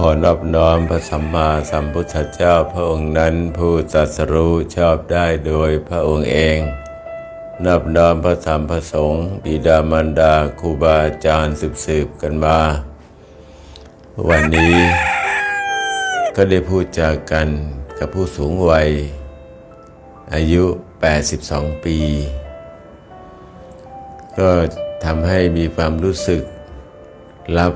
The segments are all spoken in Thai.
ขอนอบน้อมพระสัมมาสัมพุทธเจ้าพระองค์นั้นผู้ตรัสรู้ชอบได้โดยพระองค์เอง นอบน้อมพระธรรมพระสงฆ์บิดามารดาครูบาอาจารย์สืบสืบๆกันมา วันนี้ก็ได้พูดจากกันกับผู้สูงวัย อายุ 82 ปี ก็ทำให้มีความรู้สึกรับ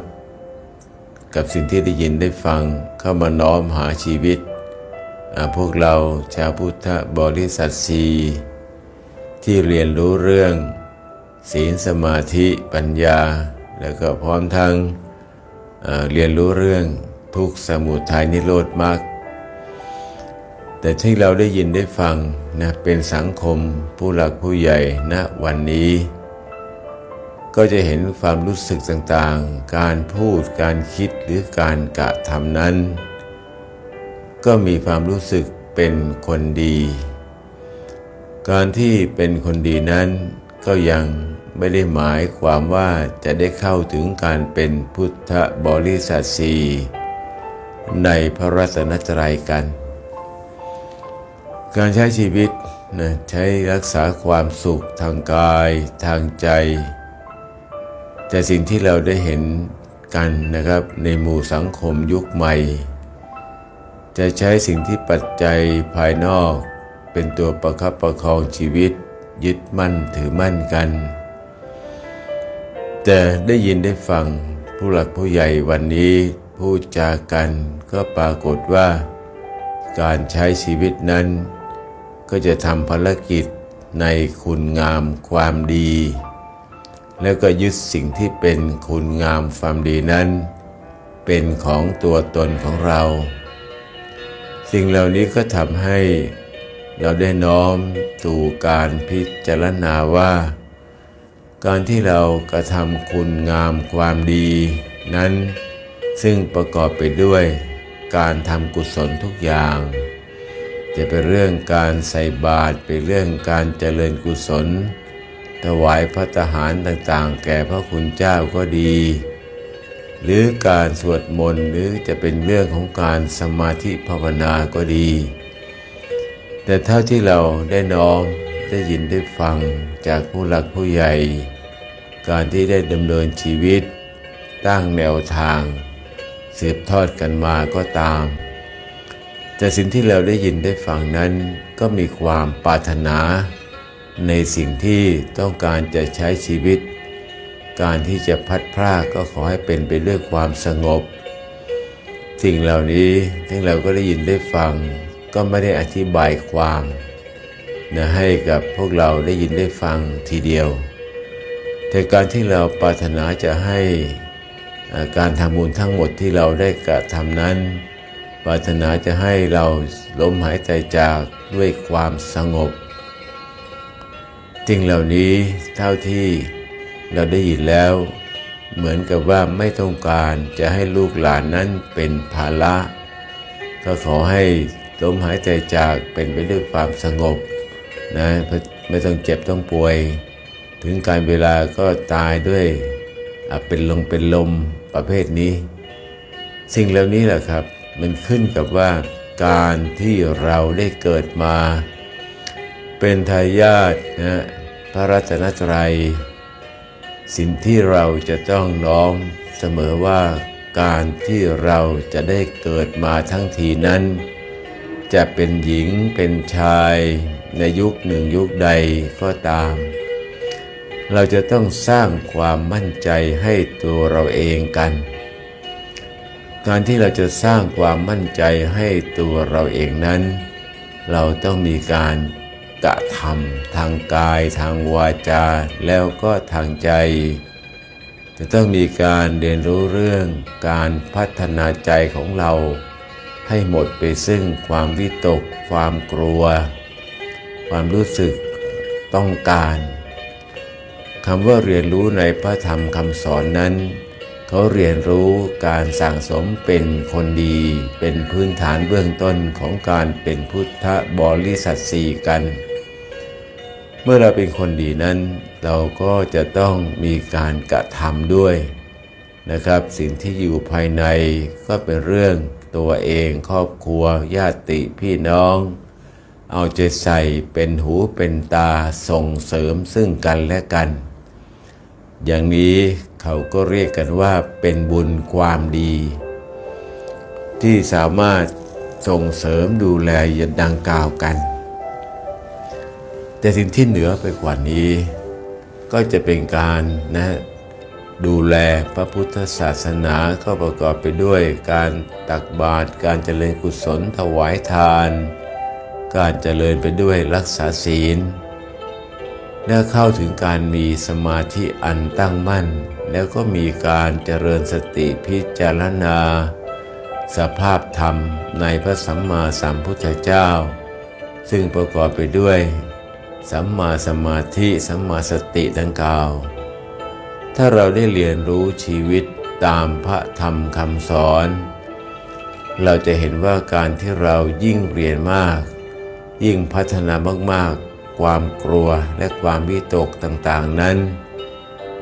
กับสิ่งที่ได้ยินได้ฟังเข้ามาน้อมหาชีวิต พวกเราชาวพุทธบริษัทสีที่เรียนรู้เรื่อง ศีลสมาธิปัญญา แล้วก็พร้อมทั้งเรียนรู้เรื่องทุกสมุทัยนิโรธมรรคแต่ที่เราได้ยินได้ฟังนะเป็นสังคมผู้หลักผู้ใหญ่ณวันนี้ ก็จะเห็นความรู้สึกต่างๆ การพูด การคิดหรือการกระทำนั้น ก็มีความรู้สึกเป็นคนดี การที่เป็นคนดีนั้น ก็ยังไม่ได้หมายความว่าจะได้เข้าถึงการเป็นพุทธบริษัทสีในพระรัตนตรัยกัน การใช้ชีวิตนะใช้รักษาความสุขทางกาย ทางใจ แต่สิ่งที่เราได้เห็นกันนะครับในหมู่สังคมยุคใหม่ จะใช้สิ่งที่ปัจจัยภายนอก เป็นตัวประคับประคองชีวิต ยึดมั่นถือมั่นกัน แต่ได้ยินได้ฟังผู้หลักผู้ใหญ่วันนี้พูดจากันก็ปรากฏว่า การใช้ชีวิตนั้น ก็จะทำภารกิจในคุณงามความดี แล้วก็ยึดสิ่งที่เป็นคุณงามความดีนั้น เป็นของตัวตนของเรา สิ่งเหล่านี้ก็ทำให้เราได้น้อมสู่การพิจารณาว่า การที่เรากระทำคุณงามความดี นั้น ซึ่งประกอบไปด้วยการทำกุศลทุกอย่าง จะเป็นเรื่องการใส่บาตรเป็นเรื่องการเจริญกุศล ถวายพระทหารต่างๆ แก่พระคุณเจ้าก็ดี หรือการสวดมนต์หรือจะเป็นเรื่องของการสมาธิภาวนาก็ดี แต่เท่าที่เราได้น้อมได้ยินได้ฟังจากผู้หลักผู้ใหญ่ การที่ได้ดำเนินชีวิต ตั้งแนวทาง สืบทอดกันมาก็ตาม แต่สิ่งที่เราได้ยินได้ฟังนั้นก็มีความปรารถนา ในสิ่งที่ต้องการจะใช้ชีวิต การที่จะพัดพรากก็ขอให้เป็นไปด้วยความสงบ สิ่งเหล่านี้ที่เราก็ได้ยินได้ฟัง ก็ไม่ได้อธิบายความนะให้กับพวกเราได้ยินได้ฟังทีเดียว แต่การที่เราปรารถนาจะให้การทำบุญทั้งหมดที่เราได้กระทำนั้น ปรารถนาจะให้เราล้มหายใจจากด้วยความสงบ สิ่งเหล่านี้เท่าที่เราได้ยินแล้ว เหมือนกับว่าไม่ต้องการจะให้ลูกหลานนั้นเป็นภาระก็ขอให้ลมหายใจจากเป็นไปด้วยความสงบนะไม่ต้องเจ็บต้องป่วย ถึงการเวลาก็ตายด้วยเป็นลมเป็นลมประเภทนี้ สิ่งเหล่านี้แหละครับ มันขึ้นกับว่าการที่เราได้เกิดมา เป็นทายาทนะพระรัตนตรัย สิ่งที่เราจะต้องน้อมเสมอว่าการที่เราจะได้เกิดมาทั้งทีนั้น จะเป็นหญิงเป็นชายในยุคหนึ่งยุคใดก็ตาม เราจะต้องสร้างความมั่นใจให้ตัวเราเองกัน การที่เราจะสร้างความมั่นใจให้ตัวเราเองนั้น เราต้องมีการ กระทำทางกายทางวาจา แล้วก็ทางใจ จะต้องมีการเรียนรู้เรื่องการพัฒนาใจของเรา ให้หมดไปซึ่งความวิตก ความกลัว ความรู้สึกต้องการคำว่าเรียนรู้ในพระธรรมคำสอนนั้น เขาเรียนรู้การสั่งสมเป็นคนดี เป็นพื้นฐานเบื้องต้นของการเป็นพุทธบริษัทสีกัน เมื่อเราเป็นคนดีนั้น เราก็จะต้องมีการกระทำด้วยนะครับ สิ่งที่อยู่ภายในก็เป็นเรื่องตัวเองครอบครัวญาติพี่น้อง เอาใจใส่เป็นหูเป็นตาส่งเสริมซึ่งกันและกัน อย่างนี้เขาก็เรียกกันว่าเป็นบุญความดี ที่สามารถส่งเสริมดูแลอย่างดังกล่าวกัน แต่สิ่งที่เหนือไปกว่านี้ ก็จะเป็นการนะดูแลพระพุทธศาสนาก็ประกอบไปด้วยการตักบาตรการเจริญกุศลถวายทาน การเจริญไปด้วยรักษาศีล และเข้าถึงการมีสมาธิอันตั้งมั่น แล้วก็มีการเจริญสติพิจารณา สภาพธรรมในพระสัมมาสัมพุทธเจ้า ซึ่งประกอบไปด้วย สัมมาสมาธิสัมมาสติดังกล่าว ถ้าเราได้เรียนรู้ชีวิตตามพระธรรมคำสอน เราจะเห็นว่าการที่เรายิ่งเรียนมาก ยิ่งพัฒนามากๆ ความกลัวและความวิตกต่างๆนั้น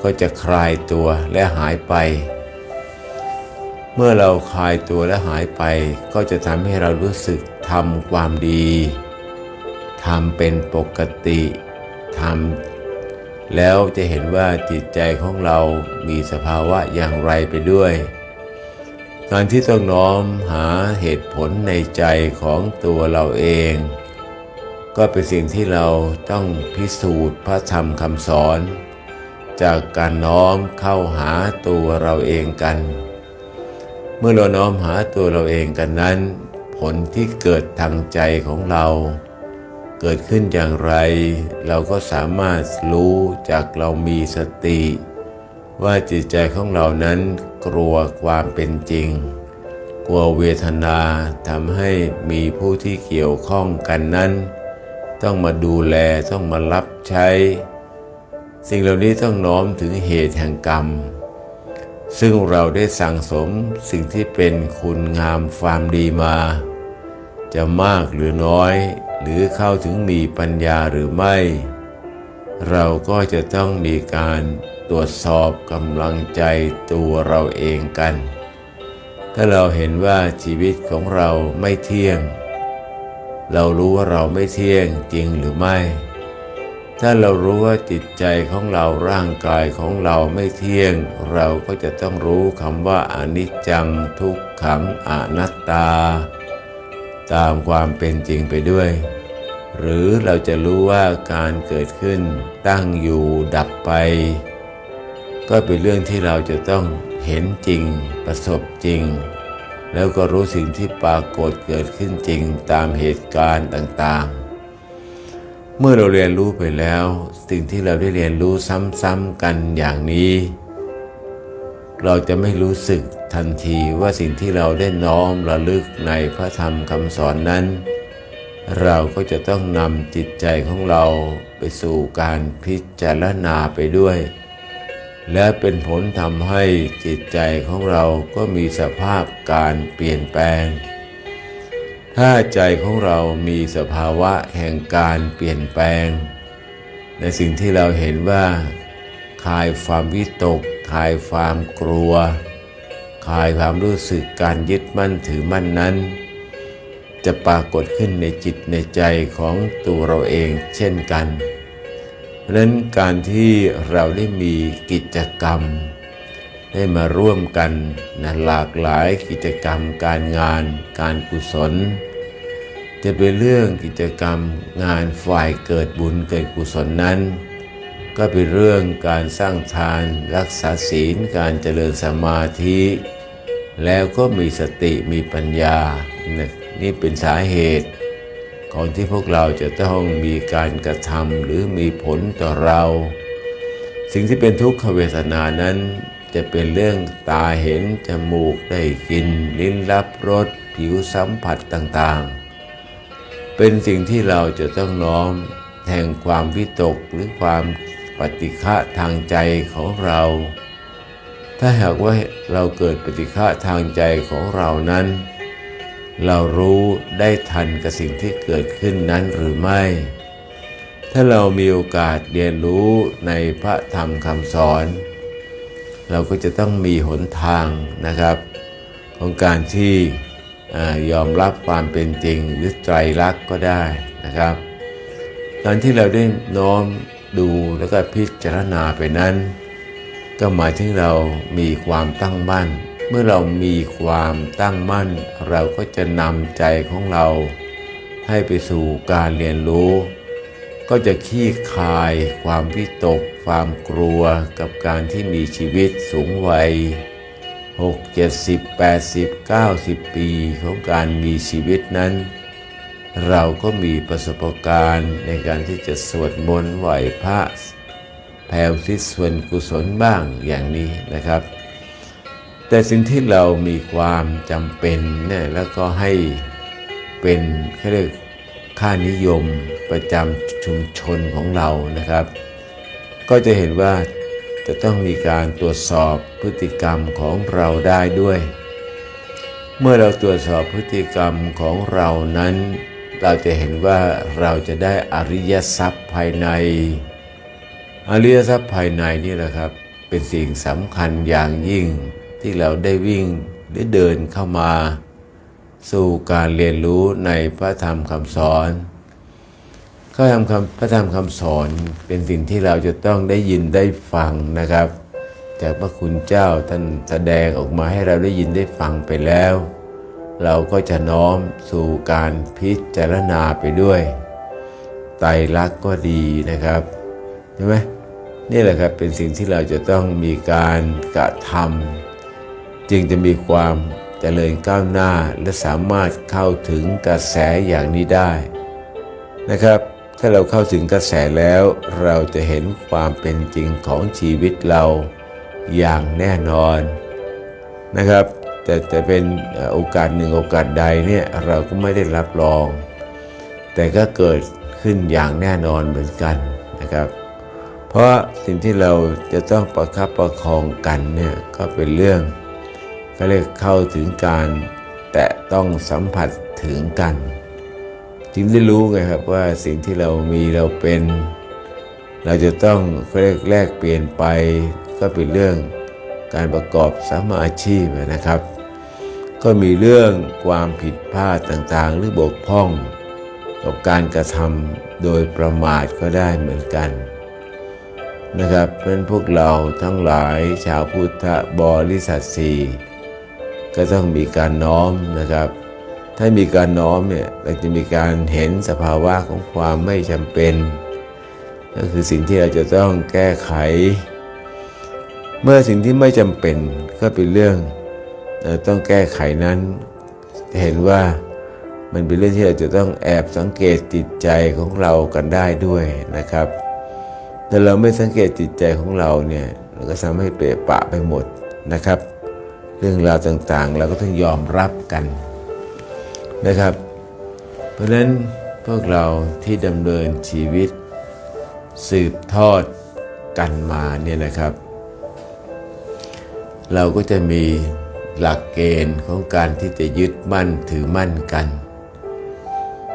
ก็จะคลายตัวและหายไป เมื่อเราคลายตัวและหายไป ก็จะทำให้เรารู้สึกทำความดี ทำเป็นปกติทำแล้วจะเห็นว่าจิตใจของเรามีสภาวะอย่างไรไปด้วย การที่ต้องน้อมหาเหตุผลในใจของตัวเราเอง ก็เป็นสิ่งที่เราต้องพิสูจน์พระธรรมคำสอน จากการน้อมเข้าหาตัวเราเองกัน เมื่อเราน้อมหาตัวเราเองกันนั้น ผลที่เกิดทางใจของเรา เกิดขึ้นอย่างไร เราก็สามารถรู้จากเรามีสติ ว่าจิตใจของเรานั้นกลัวความเป็นจริง กลัวเวทนาทำให้มีผู้ที่เกี่ยวข้องกันนั้น ต้องมาดูแลต้องมารับใช้ สิ่งเหล่านี้ต้องน้อมถึงเหตุแห่งกรรม ซึ่งเราได้สั่งสมสิ่งที่เป็นคุณงามความดีมา จะมากหรือน้อย หรือเข้าถึงมีปัญญาหรือไม่ เราก็จะต้องมีการตรวจสอบกำลังใจตัวเราเองกัน ถ้าเราเห็นว่าชีวิตของเราไม่เที่ยง เรารู้ว่าเราไม่เที่ยงจริงหรือไม่ ถ้าเรารู้ว่าจิตใจของเราร่างกายของเราไม่เที่ยง เราก็จะต้องรู้คำว่าอนิจจังทุกขังอนัตตา ตามความเป็นจริงไปด้วย หรือเราจะรู้ว่าการเกิดขึ้นตั้งอยู่ดับไป ก็เป็นเรื่องที่เราจะต้องเห็นจริง ประสบจริง แล้วก็รู้สิ่งที่ปรากฏเกิดขึ้นจริงตามเหตุการณ์ต่างๆ เมื่อเราเรียนรู้ไปแล้ว สิ่งที่เราได้เรียนรู้ซ้ำๆกันอย่างนี้ เราจะไม่รู้สึก ทันทีว่าสิ่งที่เราได้น้อมระลึกในพระธรรมคำสอนนั้น เราก็จะต้องนำจิตใจของเราไปสู่การพิจารณาไปด้วย และเป็นผลทำให้จิตใจของเราก็มีสภาพการเปลี่ยนแปลง ถ้าใจของเรามีสภาวะแห่งการเปลี่ยนแปลง ในสิ่งที่เราเห็นว่าคลายความวิตกคลายความกลัว คลายความรู้สึกการยึดมั่นถือมั่นนั้น จะปรากฏขึ้นในจิตในใจของตัวเราเองเช่นกันเพราะนั้นการที่เราได้มีกิจกรรม ได้มาร่วมกันนะหลากหลายกิจกรรม การงาน การกุศล จะเป็นเรื่องกิจกรรมงานฝ่ายเกิดบุญเกิดกุศลนั้น ก็เป็นเรื่องการสร้างทานรักษาศีลการเจริญสมาธิ แล้วก็มีสติมีปัญญา นี่เป็นสาเหตุของที่พวกเราจะต้องมีการกระทำหรือมีผลต่อเรา สิ่งที่เป็นทุกขเวทนานั้น จะเป็นเรื่องตาเห็น จมูกได้กลินลิ้นรับรสผิวสัมผัสต่างๆ เป็นสิ่งที่เราจะต้องน้อมแห่งความวิตกหรือความ ปฏิฆะทางใจของเรา ถ้าหากว่าเราเกิดปฏิฆะทางใจของเรานั้น เรารู้ได้ทันกับสิ่งที่เกิดขึ้นนั้นหรือไม่ ถ้าเรามีโอกาสเรียนรู้ในพระธรรมคำสอน เราก็จะต้องมีหนทางนะครับ ของการที่อยอมรับความเป็นจริงหรือไตรลักษณ์ก็ได้นะครับการที่เราได้น้อม ดูแล้วก็พิจารณาไปนั้น ก็หมายถึงเรามีความตั้งมั่น เมื่อเรามีความตั้งมั่น เราก็จะนำใจของเรา ให้ไปสู่การเรียนรู้ ก็จะขี้คายความวิตก ความกลัวกับการที่มีชีวิตสูงวัย6 70 80 90 ปีของการมีชีวิตนั้น เราก็มีประสบการณ์ในการที่จะสวดมนต์ไหวพระแผ่ทิศส่วนกุศลบ้างอย่างนี้นะครับ แต่สิ่งที่เรามีความจำเป็นเนี่ยแล้วก็ให้เป็นเขาเรียกค่านิยมประจำชุมชนของเรานะครับ ก็จะเห็นว่าจะต้องมีการตรวจสอบพฤติกรรมของเราได้ด้วย เมื่อเราตรวจสอบพฤติกรรมของเรานั้น เราจะเห็นว่าเราจะได้อริยทรัพย์ภายใน อริยทรัพย์ภายในนี่แหละครับ เป็นสิ่งสำคัญอย่างยิ่งที่เราได้วิ่งหรือเดินเข้ามา สู่การเรียนรู้ในพระธรรมคำสอนก็ทำคำพระธรรมคำสอนเป็นสิ่งที่เราจะต้องได้ยินได้ฟังนะครับ จากพระคุณเจ้าท่านแสดงออกมาให้เราได้ยินได้ฟังไปแล้ว เราก็จะน้อมสู่การพิจารณาไปด้วย ไตรลักษณ์ก็ดีนะครับใช่ไหมนี่แหละครับเป็นสิ่งที่เราจะต้องมีการกระทำจึงจะมีความเจริญก้าวหน้าและสามารถเข้าถึงกระแสอย่างนี้ได้นะครับ ถ้าเราเข้าถึงกระแสแล้วเราจะเห็นความเป็นจริงของชีวิตเราอย่างแน่นอนนะครับ แต่จะเป็นโอกาสหนึ่งโอกาสใดเนี่ยเราก็ไม่ได้รับรอง แต่ก็เกิดขึ้นอย่างแน่นอนเหมือนกันนะครับ เพราะสิ่งที่เราจะต้องประคับประคองกันเนี่ยก็เป็นเรื่องก็เรียกเข้าถึงการแตะต้องสัมผัสถึงกันจึงได้รู้ไงครับว่าสิ่งที่เรามีเราเป็น เราจะต้องเรียกแลกเปลี่ยนไปก็เป็นเรื่อง การประกอบสามาอาชีพนะครับ ก็มีเรื่องความผิดพลาดต่างๆ หรือบกพร่อง กับการกระทำโดยประมาทก็ได้เหมือนกันนะครับเพราะฉะนั้นพวกเราทั้งหลายชาวพุทธบริษัทสีก็ต้องมีการน้อมนะครับ ถ้ามีการน้อมเนี่ยเราจะมีการเห็นสภาวะของความไม่จำเป็น ก็คือสิ่งที่เราจะต้องแก้ไข เมื่อสิ่งที่ไม่จำเป็นก็เป็นเรื่องต้องแก้ไขนั้นจะเห็นว่ามันเป็นเรื่องที่เราจะต้องแอบสังเกตจิตใจของเรากันได้ด้วยนะครับแต่เราไม่สังเกตจิตใจของเราเนี่ยเราก็ทำให้เปะปะไปหมดนะครับ เรื่องราวต่างๆ เราก็ต้องยอมรับกันนะครับ เพราะฉะนั้นพวกเราที่ดำเนินชีวิตสืบทอดกันมาเนี่ยนะครับ เราก็จะมีหลักเกณฑ์ของการที่จะยึดมั่นถือมั่นกัน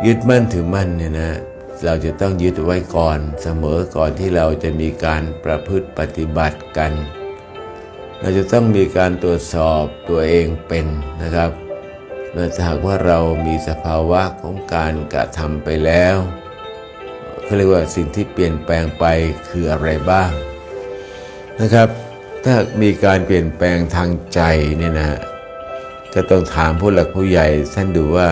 ยึดมั่นถือมั่นเนี่ยนะเราจะต้องยึดไว้ก่อนเสมอก่อนที่เราจะมีการประพฤติปฏิบัติกัน เราจะต้องมีการตรวจสอบตัวเองเป็นนะครับเมื่อหากว่าเรามีสภาวะของการกระทำไปแล้วเขาเรียกว่าสิ่งที่เปลี่ยนแปลงไปคืออะไรบ้างนะครับ ถ้ามีการเปลี่ยนแปลงทางใจเนี่ยนะก็ต้องถามผู้หลักผู้ใหญ่ท่านดูว่า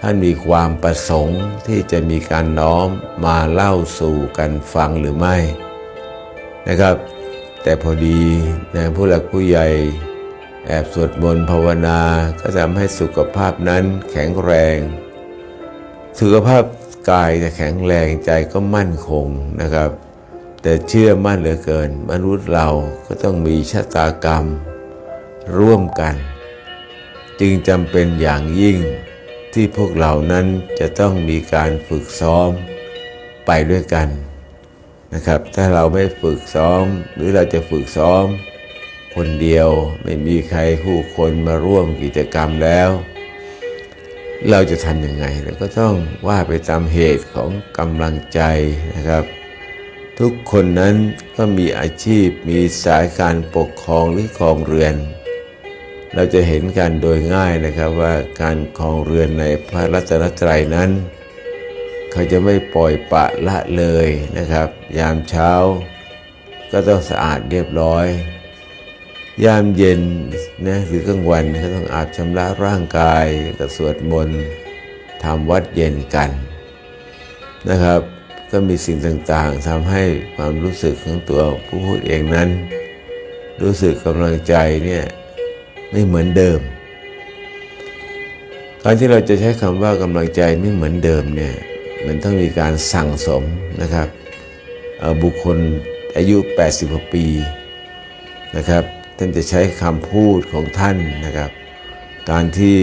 ท่านมีความประสงค์ที่จะมีการน้อมมาเล่าสู่กันฟังหรือไม่นะครับ แต่พอดีนะผู้หลักผู้ใหญ่ แอบสวดมนต์ภาวนาก็ทำให้สุขภาพนั้นแข็งแรง สุขภาพกายจะแข็งแรงใจก็มั่นคงนะครับ แต่เชื่อมั่นเหลือเกิน มนุษย์เราก็ต้องมีชะตากรรม ร่วมกัน จึงจำเป็นอย่างยิ่งที่พวกเรานั้นจะต้องมีการฝึกซ้อมไปด้วยกันนะครับ ถ้าเราไม่ฝึกซ้อม หรือเราจะฝึกซ้อม คนเดียวไม่มีใครผู้คนมาร่วมกิจกรรมแล้ว เราจะทำยังไงเราก็ต้องว่าไปตามเหตุของกำลังใจนะครับ ทุกคนนั้นก็มีอาชีพมีสายการปกครองหรือครองเรือน เราจะเห็นกันโดยง่ายนะครับว่าการครองเรือนในพระรัตนตรัยนั้น เขาจะไม่ปล่อยปะละเลยนะครับ ยามเช้า ก็ต้องสะอาดเรียบร้อย ยามเย็นนะหรือกลางวันก็ต้องอาบชำระร่างกายก็สวดมนต์ทำวัดเย็นกันนะครับ ก็มีสิ่งต่างๆทำให้ความรู้สึกของตัวผู้พูดเองนั้น รู้สึกกำลังใจเนี่ยไม่เหมือนเดิม การที่เราจะใช้คำว่ากำลังใจไม่เหมือนเดิมเนี่ยมันต้องมีการสั่งสมนะครับบุคคลอายุ 80 ปีนะครับท่านจะใช้คำพูดของท่านนะครับ การที่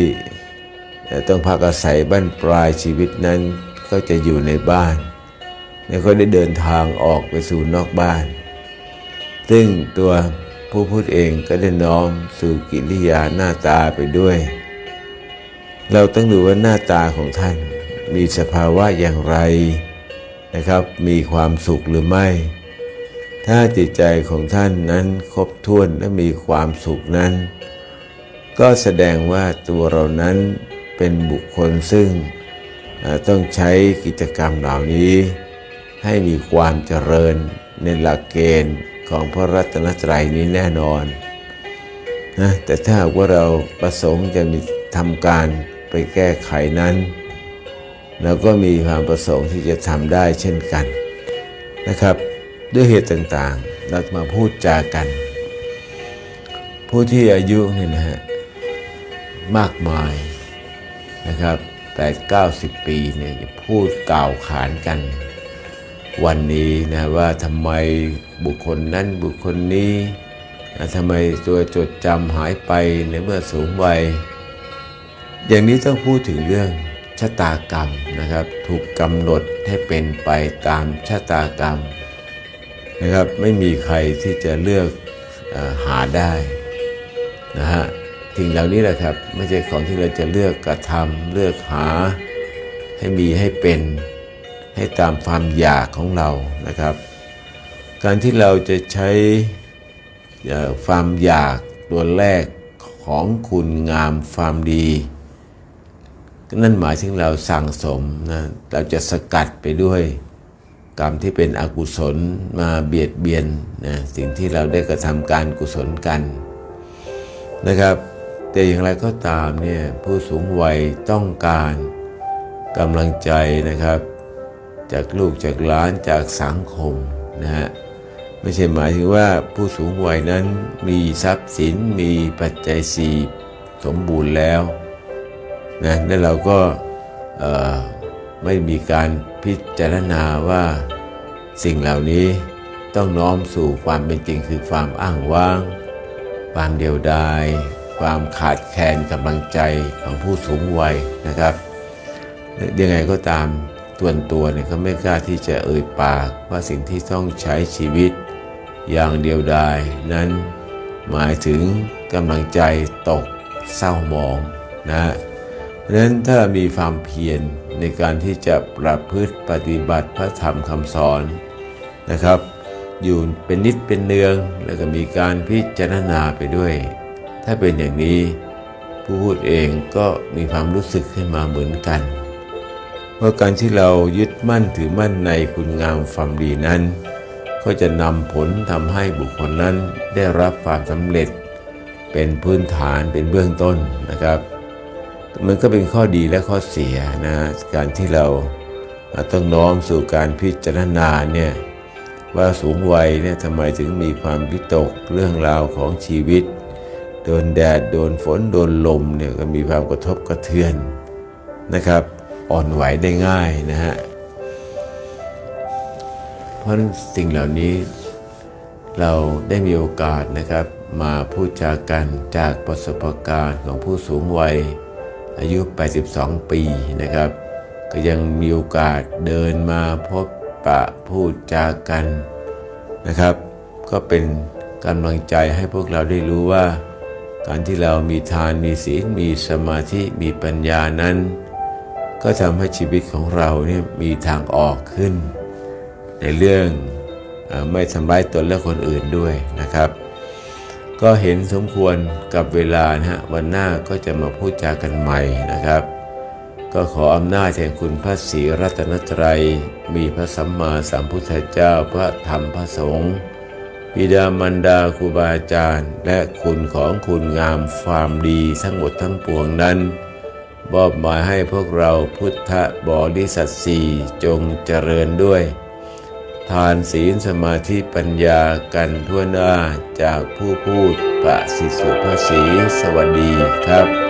ต้องพักอาศัยบ้านปลายชีวิตนั้นก็จะอยู่ในบ้าน แล้วก็ได้เดินทางออกไปสู่นอกบ้าน ซึ่งตัวผู้พูดเองก็ได้น้อมสู่กิริยาหน้าตาไปด้วย เราต้องดูว่าหน้าตาของท่าน มีสภาวะอย่างไรนะครับ มีความสุขหรือไม่ ถ้าจิตใจของท่านนั้นครบถ้วนและมีความสุขนั้น ก็แสดงว่าตัวเรานั้นเป็นบุคคลซึ่งต้องใช้กิจกรรมเหล่านี้ ให้มีความเจริญในหลักเกณฑ์ของพระรัตนตรัยนี้แน่นอนนะแต่ถ้าว่าเราประสงค์จะมีทำการไปแก้ไขนั้นเราก็มีความประสงค์ที่จะทำได้เช่นกันนะครับ ด้วยเหตุต่างๆ เรามาพูดจากัน ผู้ที่อายุเนี่ยนะฮะมากมายนะครับ8 90ปีเนี่ยจะพูดกล่าวขานกัน วันนี้นะว่าทำไมบุคคลนั้นบุคคลนี้ทำไมตัวจดจำหายไปในเมื่อสูงวัย อย่างนี้ต้องพูดถึงเรื่องชะตากรรมนะครับ ถูกกำหนดให้เป็นไปตามชะตากรรมนะครับไม่มีใครที่จะเลือกอหาได้นะฮะสิ่งเหล่านี้แหละครับไม่ใช่ของที่เราจะเลือกกระทำเลือกหาให้มีให้เป็น ให้ตามความอยากของเรานะครับ การที่เราจะใช้ความอยากตัวแรกของคุณงามความดี นั่นหมายถึงเราสั่งสมนะเราจะสกัดไปด้วยกรรมที่เป็นอกุศลมาเบียดเบียนนะสิ่งที่เราได้กระทำการกุศลกันนะครับ แต่อย่างไรก็ตามเนี่ยผู้สูงวัยต้องการกำลังใจนะครับ จากลูกจากหลานจากสังคมนะฮะไม่ใช่หมายถึงว่าผู้สูงวัยนั้นมีทรัพย์สินมีปัจจัยสี่สมบูรณ์แล้วนะแล้วเราก็ไม่มีการพิจารณาว่าสิ่งเหล่านี้ต้องน้อมสู่ความเป็นจริงคือความอ้างว้าง ความเดียวดาย ความขาดแคลนกำลังใจของผู้สูงวัยนะครับยังไงก็ตาม ตัวนตัวเนี่ยเขาไม่กล้าที่จะเอ่ยปากว่าสิ่งที่ต้องใช้ชีวิต อย่างเดียวดายนั้นหมายถึงกำลังใจตกเศร้าหมองนะเพราะฉะนั้นถ้ามีความเพียรในการที่จะประพฤติปฏิบัติพระธรรมคำสอนนะครับ อยู่เป็นนิดเป็นเนืองแล้วก็มีการพิจารณาไปด้วย ถ้าเป็นอย่างนี้ผู้พูดเองก็มีความรู้สึกขึ้นมาเหมือนกัน ว่าการที่เรายึดมั่นถือมั่นในคุณงามความดีนั้น ก็จะนำผลทำให้บุคคลนั้นได้รับความสำเร็จ เป็นพื้นฐานเป็นเบื้องต้นนะครับ มันก็เป็นข้อดีและข้อเสียนะการที่เราต้องน้อมสู่การพิจารณาเนี่ยว่าสูงวัยเนี่ยทำไมถึงมีความวิตกเรื่องราวของชีวิต โดนแดด โดนฝน โดนลมเนี่ยก็มีความกระทบกระเทือนนะครับ อ่อนไหวได้ง่ายนะฮะ เพราะสิ่งเหล่านี้เราได้มีโอกาสนะครับ มาพูดจากันจากประสบการณ์ของผู้สูงวัย อายุ 82 ปีนะครับ ก็ยังมีโอกาสเดินมาพบปะพูดจากันนะครับ ก็เป็นกำลังใจให้พวกเราได้รู้ว่า การที่เรามีทานมีศีลมีสมาธิมีปัญญานั้น ก็ทำให้ชีวิตของเราเนี่ยมีทางออกขึ้น ในเรื่องอไม่ทำร้ายตนและคนอื่นด้วยนะครับ ก็เห็นสมควรกับเวลานะฮะวันหน้าก็จะมาพูดจากันใหม่นะครับ ก็ขออำนาจแห่งคุณพระศรีรัตนตรัย มีพระสัมมาสัมพุทธเจ้าพระธรรมพระสงฆ์บิดามารดาครูบาอาจารย์ และคุณของคุณงามความดีทั้งหมดทั้งปวงนั้น มอบหมายให้พวกเราพุทธบริษัทสี่จงเจริญด้วย ทานศีลสมาธิปัญญากันทั่วหน้าจากผู้พูดประสิทธิสุภาษีสวัสดีครับ